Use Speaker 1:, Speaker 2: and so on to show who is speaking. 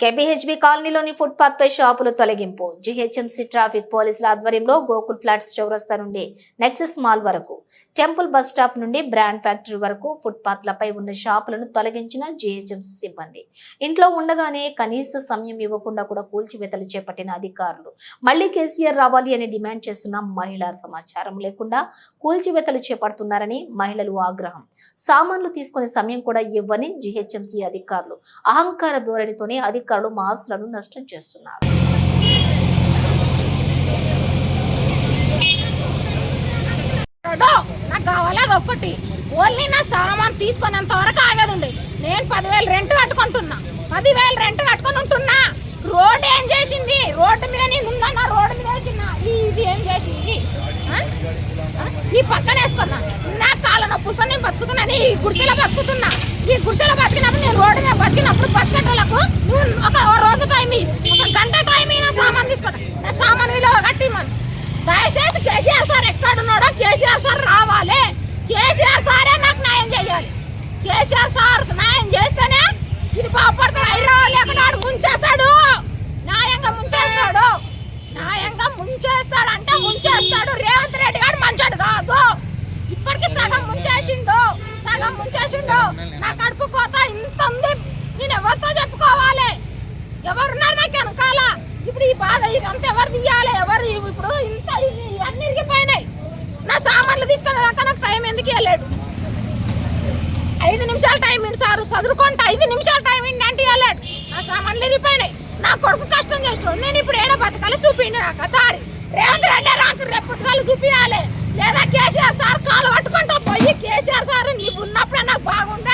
Speaker 1: KBHB కాలనీలోని footpath పై షాపులు తొలగింపు. జిహెచ్ఎంసీ ట్రాఫిక్ పోలీసుల ఆధ్వర్యంలో గోకుల్ ఫ్లాట్స్ చౌరస్తా నుండి నెక్సెస్ మాల్ వరకు టెంపుల్ బస్ స్టాప్ నుండి బ్రాండ్ ఫ్యాక్టరీ వరకు ఫుట్పాత్లపై ఉన్న షాపులను తొలగించిన జిహెచ్ఎంసీ సిబ్బంది. ఇంట్లో ఉండగానే కనీస సమయం ఇవ్వకుండా కూడా కూల్చివేతలు చేపట్టిన అధికారులు. మళ్ళీ కేసీఆర్ రావాలి అని డిమాండ్ చేస్తున్న మహిళా సమాచారం లేకుండా కూల్చివేతలు చేపడుతున్నారని మహిళలు ఆగ్రహం. సామాన్లు తీసుకునే సమయం కూడా ఇవ్వని జిహెచ్ఎంసీ అధికారులు. అహంకార ధోరణితోనే అధికారులు అధికారులు మాస్లను నష్టం చేస్తున్నారు.
Speaker 2: నాకు కావాలి అది ఒక్కటి? ఓన్లీ నా సామాన్ తీసుకునేంత వరకు ఆగదు ఉండే నేను పదివేలు రెంట్ కట్టుకుంటున్నా. పదివేలు రెంట్ కట్టుకొని ఉంటున్నా. రోడ్డు ఏం చేసింది? రోడ్డు మీద నేను ఉన్నా రోడ్డు మీద వేసిన ఇది ఏం చేసింది? ఈ పక్కన వేసుకున్నా. నా కాళ్ళ నొప్పులతో నేను బతుకుతున్నాను ఈ గుడిసెలో బతుకుతున్నా. ఈ గుడిసెలో బతికినప్పుడు నేను రోడ్డు మీద బతికినప్పుడు బతికేటోళ్ళకు నువ్వు కేసీఆర్ సార్ రావాలి. కేసీఆర్ సారే నాకు న్యాయం చేయాలి. కేసీఆర్ సార్ న్యాయం చేస్తేనే ఇది బాగుపడుతుంది. హైదరాబాద్ లేకుండా ముంచేస్తాడు. న్యాయంగా ముంచేస్తాడు. న్యాయంగా ముంచేస్తాడు అంటే ముంచేస్తాడు. రేవంత్ రెడ్డి గారు మంచాడు కాదు. ఇప్పటికి సగం ముంచేసిండు. సగం ముంచేసిండు. నా కడుపు కోత ఇంత ఉంది. నేను ఎవరితో చెప్పుకోవాలి? ఎవరున్నారు నాకు వెనకాల? ఇప్పుడు ఈ బాధ ఇదంతా ఎవరు తీయాలి? ఎవరు ఇప్పుడు ఇంత ఇది అన్ని ఇరిగిపోయినాయి నా సామాన్లు తీసుకునే దాకా నాకు టైం ఎందుకు ఇవ్వలేడు ఐదు నిమిషాలు టైం ఇండి సార్ చదువుకుంటా ఐదు నిమిషాలు టైం ఇండి అంటే ఇవ్వలేడు నా సామాన్లు ఇరిగిపోయినాయి నా కొడుకు కష్టం చేస్తాడు నేను ఇప్పుడు ఏడో బతకాలి? చూపిండి నాకు. దారి. రేవంత్ రెడ్డి నాకు రేపటికాలు చూపించాలి. లేదా కేసీఆర్ సార్ కాలు పట్టుకుంటా పోయి కేసీఆర్ సార్ నీవు ఉన్నప్పుడే నాకు బాగుంది.